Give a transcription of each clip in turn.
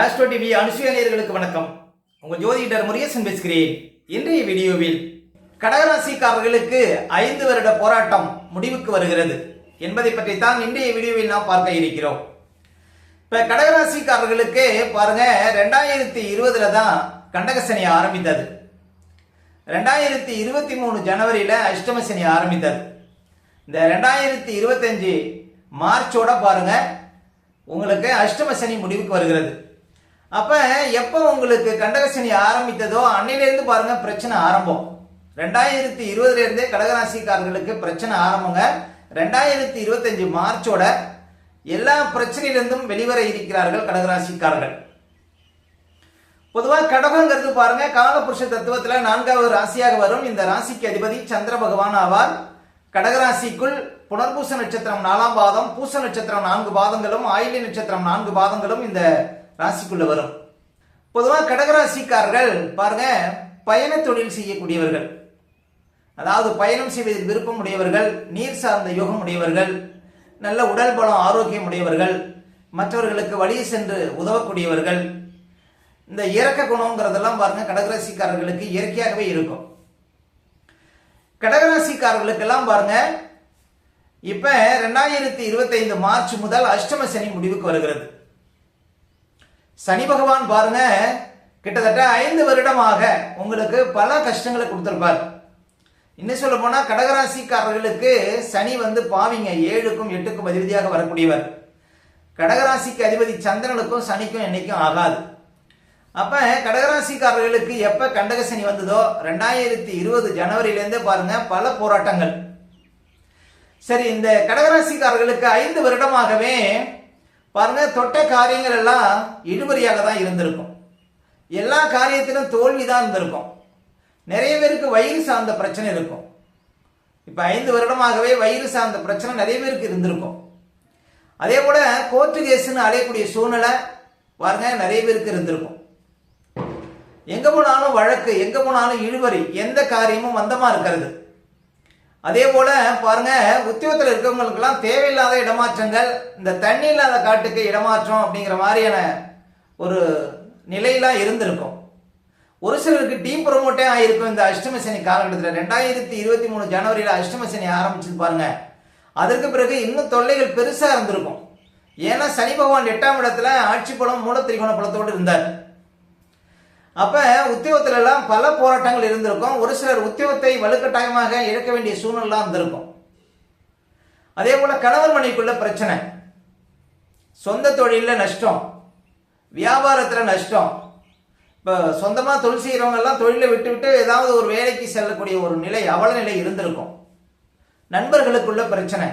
Astro TV அனுசுயனியர்களுக்கு வணக்கம். உங்கள் ஜோதிடர் முருகேசன் பேசுகிறேன். இன்றைய வீடியோவில் கடகராசிக்காரர்களுக்கு ஐந்து வருட போராட்டம் முடிவுக்கு வருகிறது. என்பதை பற்றி தான் இன்றைய வீடியோவில் நாம் பார்க்க இருக்கிறோம். இப்போ கடகராசிக்காரர்களுக்கு பாருங்க ரெண்டாயிரத்தி இருபதுல தான் கண்டகசனி ஆரம்பித்தது. ரெண்டாயிரத்தி இருபத்தி மூணு ஜனவரியில் அஷ்டம சனி ஆரம்பித்தது. இந்த ரெண்டாயிரத்தி இருபத்தஞ்சு மார்ச்சோட பாருங்க உங்களுக்கு அஷ்டம சனி முடிவுக்கு வருகிறது. அப்ப எப்போ உங்களுக்கு கண்டகசனி ஆரம்பித்ததோ அன்னையிலேருந்து பாருங்க பிரச்சனை ஆரம்பம். ரெண்டாயிரத்தி இருபதுல இருந்தே கடகராசிக்காரர்களுக்கு பிரச்சனை ஆரம்பங்க. ரெண்டாயிரத்தி இருபத்தஞ்சு மார்ச்சோட எல்லா பிரச்சனையிலிருந்தும் வெளிவர இருக்கிறார்கள் கடகராசிக்காரர்கள். பொதுவாக கடகங்கிறது பாருங்க காலபுருஷ தத்துவத்தில் நான்காவது ராசியாக வரும். இந்த ராசிக்கு அதிபதி சந்திர பகவான் ஆவார். கடகராசிக்குள் புனர்பூச நட்சத்திரம் நாலாம் பாதம் பூச நட்சத்திரம் நான்கு பாதங்களும் ஆயிலி நட்சத்திரம் நான்கு பாதங்களும் இந்த ராசிக்குள்ள வரும். பொதுவாக கடகராசிக்காரர்கள் பாருங்க பயண தொழில் செய்யக்கூடியவர்கள். அதாவது பயணம் செய்வதில் விருப்பம் உடையவர்கள் நீர் சார்ந்த யோகம் உடையவர்கள் நல்ல உடல் பலம் ஆரோக்கியம் உடையவர்கள் மற்றவர்களுக்கு வழி சென்று உதவக்கூடியவர்கள். இந்த இறக்க குணங்கிறதெல்லாம் பாருங்க கடகராசிக்காரர்களுக்கு இயற்கையாகவே இருக்கும். கடகராசிக்காரர்களுக்கெல்லாம் பாருங்க இப்ப ரெண்டாயிரத்தி இருபத்தைந்து மார்ச் முதல் அஷ்டம சனி முடிவுக்கு வருகிறது. சனி பகவான் பாருங்க கிட்டத்தட்ட ஐந்து வருடமாக உங்களுக்கு பல கஷ்டங்களை கொடுத்துருப்பார். இன்னும் சொல்ல போனா கடகராசிக்காரர்களுக்கு சனி வந்து பாவிங்க ஏழுக்கும் எட்டுக்கும் அதிபதியாக வரக்கூடியவர். கடகராசிக்கு அதிபதி சந்திரனுக்கும் சனிக்கும் என்னைக்கும் ஆகாது. அப்ப கடகராசிக்காரர்களுக்கு எப்ப கண்டக சனி வந்ததோ ரெண்டாயிரத்தி இருபது ஜனவரியிலேருந்தே பாருங்க பல போராட்டங்கள். சரி இந்த கடகராசிக்காரர்களுக்கு ஐந்து வருடமாகவே பாருங்க தொட்ட காரியங்கள் எல்லாம் இழுபறியாக தான் இருந்திருக்கும். எல்லா காரியத்திலும் தோல்வி தான் இருந்திருக்கும். நிறைய பேருக்கு வயிறு சார்ந்த பிரச்சனை இருக்கும். இப்ப ஐந்து வருடமாகவே வயிறு சார்ந்த பிரச்சனை நிறைய பேருக்கு இருந்திருக்கும். அதே போல கோர்ட்டு கேஸ்ன்னு அலையக்கூடிய சூழ்நிலை பாருங்க நிறைய பேருக்கு இருந்திருக்கும். எங்க போனாலும் வழக்கு எங்க போனாலும் இழுவரி எந்த காரியமும் மந்தமா இருக்கிறது. அதே போல பாருங்க உத்தியோகத்தில் இருக்கவங்களுக்கெல்லாம் தேவையில்லாத இடமாற்றங்கள் இந்த தண்ணி இல்லாத காட்டுக்கு இடமாற்றம் அப்படிங்கிற மாதிரியான ஒரு நிலையெல்லாம் இருந்திருக்கும். ஒரு சிலருக்கு டீம் ப்ரொமோட்டே ஆகியிருக்கும் இந்த அஷ்டமசனி காலகட்டத்தில். ரெண்டாயிரத்தி இருபத்தி மூணு ஜனவரியில் அஷ்டமசனி ஆரம்பிச்சு பாருங்க. அதற்கு பிறகு இன்னும் தொல்லைகள் பெருசாக இருந்திருக்கும். ஏன்னா சனி பகவான் எட்டாம் இடத்துல ஆட்சி பலம் மூலத்திரிகோண பலத்தோடு இருந்தார். அப்ப உத்தியோகத்துல எல்லாம் பல போராட்டங்கள் இருந்திருக்கும். ஒரு சிலர் உத்தியோகத்தை வலுக்கட்டாயமாக இழக்க வேண்டிய சூழ்நிலாம் இருந்திருக்கும். அதே போல கணவன் மனைவிக்குள்ள பிரச்சனை. சொந்த தொழிலில் நஷ்டம். வியாபாரத்தில் நஷ்டம். இப்போ சொந்தமாக தொழில் செய்கிறவங்க எல்லாம் தொழிலை விட்டு விட்டு ஏதாவது ஒரு வேலைக்கு செல்லக்கூடிய ஒரு நிலை அவல நிலை இருந்திருக்கும். நண்பர்களுக்குள்ள பிரச்சனை.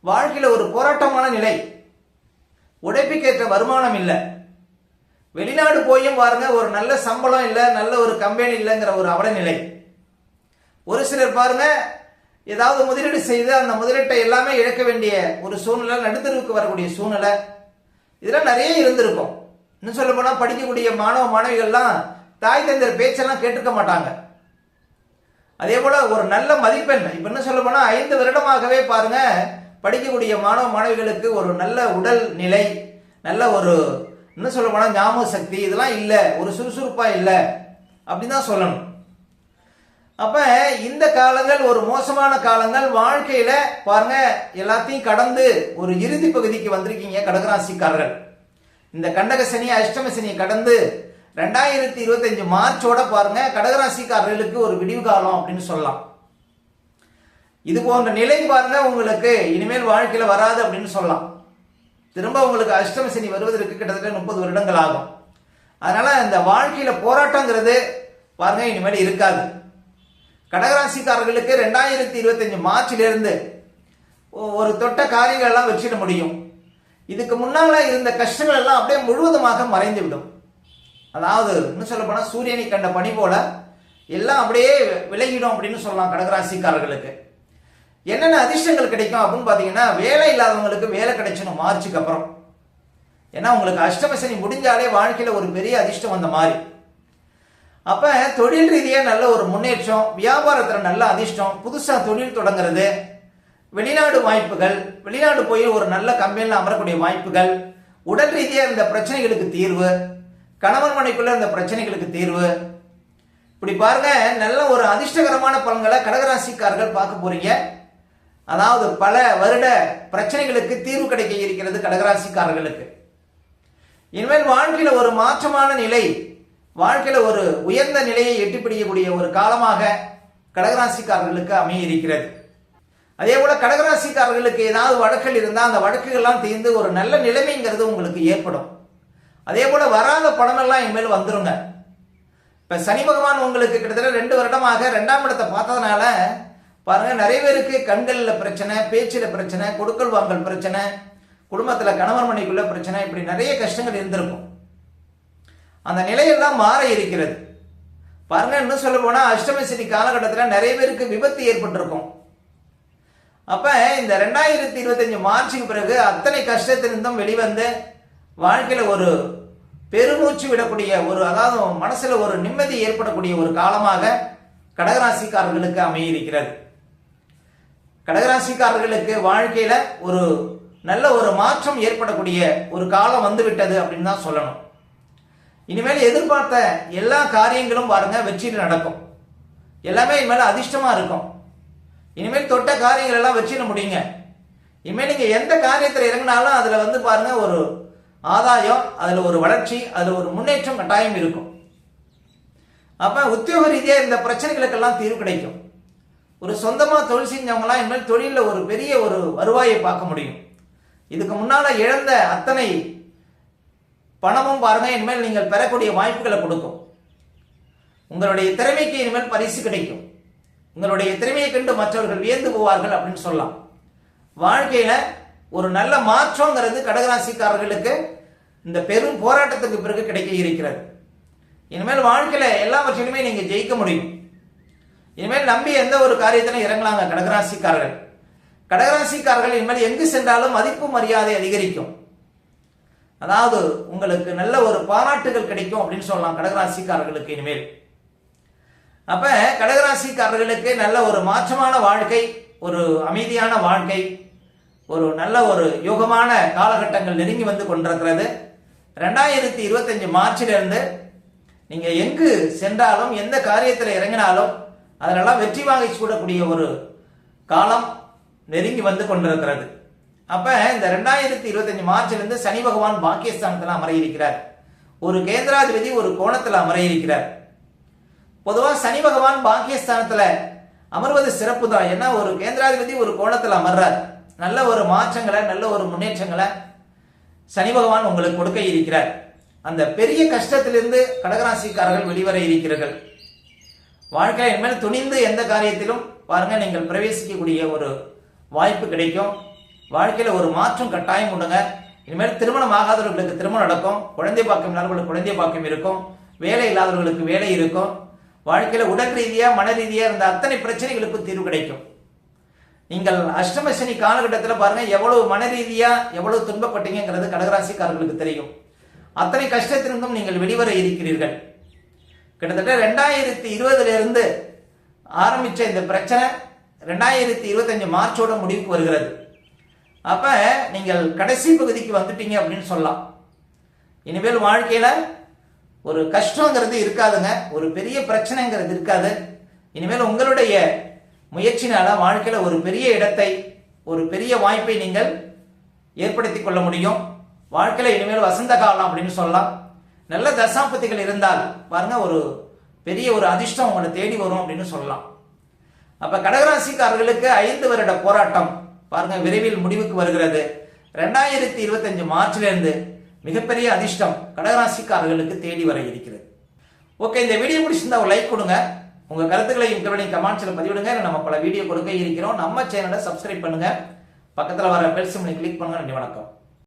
வாழ்க்கையில் ஒரு போராட்டமான நிலை. உடைப்புக்கேற்ற வருமானம் இல்லை. வெளிநாடு போயும் பாருங்க ஒரு நல்ல சம்பளம் இல்லை நல்ல ஒரு கம்பெனி இல்லைங்கிற ஒரு அவலநிலை ஒரு சிலர் பாருங்க ஏதாவது முதலீடு செய்து அந்த முதலீட்டை எல்லாமே இழக்க வேண்டிய ஒரு சூழ்நிலை நடுத்தருவுக்கு வரக்கூடிய சூழ்நிலை. இதெல்லாம் நிறைய இருந்திருக்கும். இன்னும் சொல்ல போனால் படிக்கக்கூடிய மாணவ மாணவிகள்லாம் தாய் தந்தர் பேச்செல்லாம் கேட்டுக்க மாட்டாங்க. அதே போல ஒரு நல்ல மதிப்பெண் இப்ப என்ன சொல்ல போனா ஐந்து வருடமாகவே பாருங்க படிக்கக்கூடிய மாணவ மாணவிகளுக்கு ஒரு நல்ல உடல் நிலை நல்ல ஒரு இன்னும் சொல்ல போனால் ஞாபக சக்தி இதெல்லாம் இல்லை. ஒரு சுறுசுறுப்பாக இல்லை. அப்படின்னு தான் சொல்லணும். அப்போ இந்த காலங்கள் ஒரு மோசமான காலங்கள். வாழ்க்கையில் பாருங்க எல்லாத்தையும் கடந்து ஒரு இறுதி பகுதிக்கு வந்திருக்கீங்க கடகராசிக்காரர்கள். இந்த கண்டக சனி அஷ்டம சனியை கடந்து ரெண்டாயிரத்தி இருபத்தஞ்சு மார்ச்சோட பாருங்க கடகராசிக்காரர்களுக்கு ஒரு விடிவு காலம் அப்படின்னு சொல்லலாம். இது போன்ற நிலை பாருங்க உங்களுக்கு இனிமேல் வாழ்க்கையில் வராது அப்படின்னு சொல்லலாம். திரும்ப உங்களுக்கு அஷ்டம சனி வருவதற்கு கிட்டத்தட்ட முப்பது வருடங்கள் ஆகும் அதனால இந்த வாழ்க்கையில போராட்டங்கிறது பாருங்க இனிமேல் இருக்காது. கடகராசிக்காரர்களுக்கு ரெண்டாயிரத்தி இருபத்தஞ்சு மார்ச்சிலிருந்து ஒரு தொட்ட காரியங்கள் எல்லாம் வச்சிட முடியும். இதுக்கு முன்னால இருந்த கஷ்டங்கள் எல்லாம் அப்படியே முழுவதுமாக மறைந்து விடும் அதாவது இன்னும் சொல்ல போனா சூரியனை கண்ட பணி போல எல்லாம் அப்படியே விலகிடும் அப்படின்னு சொல்லலாம் கடகராசிக்காரர்களுக்கு. என்னென்ன அதிர்ஷ்டங்கள் கிடைக்கும் அப்படின்னு பார்த்தீங்கன்னா வேலை இல்லாதவங்களுக்கு வேலை கிடைச்சிடும் மார்ச்சுக்கு அப்புறம். ஏன்னா உங்களுக்கு அஷ்டமசனி முடிஞ்சாலே வாழ்க்கையில் ஒரு பெரிய அதிர்ஷ்டம் வந்த மாதிரி. அப்போ தொழில் ரீதியாக நல்ல ஒரு முன்னேற்றம் வியாபாரத்தில் நல்ல அதிர்ஷ்டம் புதுசாக தொழில் தொடங்குறது வெளிநாடு வாய்ப்புகள் வெளிநாடு போய் ஒரு நல்ல கம்பெனியில் அமரக்கூடிய வாய்ப்புகள் உடல் ரீதியாக இந்த பிரச்சனைகளுக்கு தீர்வு கணவன் மனைக்குள்ள இந்த பிரச்சனைகளுக்கு தீர்வு. இப்படி பாருங்க நல்ல ஒரு அதிர்ஷ்டகரமான பலன்களை கடகராசிக்காரர்கள் பார்க்க போறீங்க. அதாவது பல வருட பிரச்சனைகளுக்கு தீர்வு கிடைக்க இருக்கிறது கடகராசிக்காரர்களுக்கு. இனிமேல் வாழ்க்கையில ஒரு மாற்றமான நிலை வாழ்க்கையில ஒரு உயர்ந்த நிலையை எட்டிப்பிடிக்கக்கூடிய ஒரு காலமாக கடகராசிக்காரர்களுக்கு அமைய இருக்கிறது அதே போல கடகராசிக்காரர்களுக்கு ஏதாவது வழக்குகள் இருந்தால் அந்த வழக்குகள்லாம் தீர்ந்து ஒரு நல்ல நிலைமைங்கிறது உங்களுக்கு ஏற்படும். அதே போல வராத பணமெல்லாம் இனிமேல் வந்துருங்க. இப்ப சனி பகவான் உங்களுக்கு கிட்டத்தட்ட ரெண்டு வருடமாக ரெண்டாம் இடத்தை பார்த்ததுனால பாருங்க நிறைய பேருக்கு கண்களில் பிரச்சனை பேச்சில் பிரச்சனை கொடுக்கல் வாங்கல் பிரச்சனை குடும்பத்தில் கணவன் மனைக்குள்ள பிரச்சனை இப்படி நிறைய கஷ்டங்கள் இருந்திருக்கும். அந்த நிலையெல்லாம் மாற இருக்கிறது. பாருங்க இன்னும் சொல்ல போனா அஷ்டமி சனி காலகட்டத்தில் நிறைய பேருக்கு விபத்து ஏற்பட்டிருக்கும். அப்ப இந்த ரெண்டாயிரத்தி இருபத்தஞ்சு மார்ச்சுக்கு பிறகு அத்தனை கஷ்டத்திலிருந்தும் வெளிவந்து வாழ்க்கையில ஒரு பெருமூச்சு விடக்கூடிய ஒரு அதாவது மனசுல ஒரு நிம்மதி ஏற்படக்கூடிய ஒரு காலமாக கடகராசிக்காரர்களுக்கு அமையிருக்கிறது கடகராசிக்காரர்களுக்கு வாழ்க்கையில ஒரு நல்ல ஒரு மாற்றம் ஏற்படக்கூடிய ஒரு காலம் வந்து விட்டது அப்படின்னு தான் சொல்லணும். இனிமேல் எதிர்பார்த்த எல்லா காரியங்களும் பாருங்க வெற்றியில் நடக்கும். எல்லாமே இனிமேல் அதிர்ஷ்டமா இருக்கும். இனிமேல் தொட்ட காரியங்கள் எல்லாம் வெற்றிட முடியுங்க. இனிமேல் நீங்க எந்த காரியத்தில் இறங்கினாலும் அதுல வந்து பாருங்க ஒரு ஆதாயம் அதுல ஒரு வளர்ச்சி அதுல ஒரு முன்னேற்றம் கட்டாயம் இருக்கும். அப்ப உத்தியோக ரீதியா இந்த பிரச்சனைகளுக்கெல்லாம் தீர்வு கிடைக்கும். ஒரு சொந்தமா தொழில் செஞ்சவங்களாம் இனிமேல் தொழிலில் ஒரு பெரிய ஒரு வருவாயை பார்க்க முடியும். இதுக்கு முன்னால இழந்த அத்தனை பணமும் பாருங்க இனிமேல் நீங்கள் பெறக்கூடிய வாய்ப்புகளை கொடுக்கும். உங்களுடைய திறமைக்கு இனிமேல் பரிசு கிடைக்கும். உங்களுடைய திறமையை கண்டு மற்றவர்கள் வியந்து போவார்கள் அப்படின்னு சொல்லலாம். வாழ்க்கையில ஒரு நல்ல மாற்றங்கிறது கடகராசிக்காரர்களுக்கு இந்த பெரும் போராட்டத்துக்கு பிறகு கிடைக்க இருக்கிறது. இனிமேல் வாழ்க்கையில எல்லாவற்றிலுமே நீங்க ஜெயிக்க முடியும். இனிமேல் நம்பி எந்த ஒரு காரியத்திலும் இறங்கலாங்க கடகராசிக்காரர்கள். கடகராசிக்காரர்கள் இனிமேல் எங்கு சென்றாலும் மதிப்பு மரியாதை அதிகரிக்கும். அதாவது உங்களுக்கு நல்ல ஒரு பாராட்டுகள் கிடைக்கும் அப்படின்னு சொல்லலாம் கடகராசிக்காரர்களுக்கு இனிமேல். அப்ப கடகராசிக்காரர்களுக்கு நல்ல ஒரு மாற்றமான வாழ்க்கை ஒரு அமைதியான வாழ்க்கை ஒரு நல்ல ஒரு யோகமான காலகட்டங்கள் நெருங்கி வந்து கொண்டிருக்கிறது. ரெண்டாயிரத்தி இருபத்தஞ்சு மார்ச்சிலிருந்து நீங்க எங்கு சென்றாலும் எந்த காரியத்தில் இறங்கினாலும் அதனால் வெற்றி வாங்கி சூடக்கூடிய ஒரு காலம் நெருங்கி வந்து கொண்டிருக்கிறது. அப்ப இந்த ரெண்டாயிரத்தி இருபத்தஞ்சு மார்ச்ல சனி பகவான் பாக்கியஸ்தானத்தில் அமர இருக்கிறார் ஒரு கேந்திராதிபதி ஒரு கோணத்தில் அமர இருக்கிறார் பொதுவாக சனி பகவான் பாக்கியஸ்தானத்தில் அமர்வது சிறப்பு தான். ஏன்னா ஒரு கேந்திராதிபதி ஒரு கோணத்தில் அமர்றார். நல்ல ஒரு மாற்றங்களை நல்ல ஒரு முன்னேற்றங்களை சனி பகவான் உங்களுக்கு கொடுக்க இருக்கிறார். அந்த பெரிய கஷ்டத்திலிருந்து கடகராசிக்காரர்கள் வெளிவர இருக்கிறார்கள். வாழ்க்கையில் இனிமேல் துணிந்து எந்த காரியத்திலும் பாருங்க நீங்கள் பிரவேசிக்கக்கூடிய ஒரு வாய்ப்பு கிடைக்கும். வாழ்க்கையில ஒரு மாற்றம் கட்டாயம் உண்டுங்க. இனிமேல் திருமணம் ஆகாதவர்களுக்கு திருமணம் நடக்கும். குழந்தை பாக்கியம் இல்லாதவர்களுக்கு குழந்தை பாக்கியம் இருக்கும். வேலை இல்லாதவர்களுக்கு வேலை இருக்கும். வாழ்க்கையில உடல் ரீதியா மன ரீதியா இருந்த அத்தனை பிரச்சனைகளுக்கும் தீர்வு கிடைக்கும். நீங்கள் அஷ்டமசனி காலகட்டத்தில் பாருங்க எவ்வளவு மன ரீதியா எவ்வளவு துன்பப்பட்டீங்கிறது கடகராசிக்காரர்களுக்கு தெரியும். அத்தனை கஷ்டத்திலிருந்தும் நீங்கள் வெளிவர இருக்கிறீர்கள். கிட்டத்தட்ட ரெண்டாயிரத்தி இருபதுல இருந்து ஆரம்பிச்ச இந்த பிரச்சனை ரெண்டாயிரத்தி இருபத்தஞ்சு மார்ச்சோட முடிவுக்கு வருகிறது. அப்ப நீங்கள் கடைசி பகுதிக்கு வந்துட்டீங்க அப்படின்னு சொல்லலாம். இனிமேல் வாழ்க்கையில ஒரு கஷ்டங்கிறது இருக்காதுங்க. ஒரு பெரிய பிரச்சனைங்கிறது இருக்காது. இனிமேல் உங்களுடைய முயற்சினால வாழ்க்கையில ஒரு பெரிய இடத்தை ஒரு பெரிய வாய்ப்பை நீங்கள் ஏற்படுத்தி கொள்ள முடியும். வாழ்க்கையில இனிமேல் வசந்த காலம் அப்படின்னு சொல்லலாம். நல்ல தசாபதிகள் இருந்தால் பாருங்க ஒரு பெரிய ஒரு அதிர்ஷ்டம் உங்களை தேடி வரும் அப்படின்னு சொல்லலாம். அப்ப கடகராசிக்காரர்களுக்கு ஐந்து வருட போராட்டம் பாருங்க விரைவில் முடிவுக்கு வருகிறது. ரெண்டாயிரத்தி இருபத்தஞ்சு மார்ச்ல இருந்து மிகப்பெரிய அதிர்ஷ்டம் கடகராசிக்காரர்களுக்கு தேடி வர இருக்கிறது. ஓகே இந்த வீடியோ பிடிச்சிருந்தா ஒரு லைக் கொடுங்க. உங்க கருத்துக்களையும் கருணையும் கமெண்ட்ஸ்ல பதிவிடுங்க. நம்ம பல வீடியோ கொடுக்க இருக்கிறோம். நம்ம சேனலை சப்ஸ்கிரைப் பண்ணுங்க. பக்கத்துல வர பெல் சிம்லை கிளிக் பண்ணுங்க. நன்றி வணக்கம்.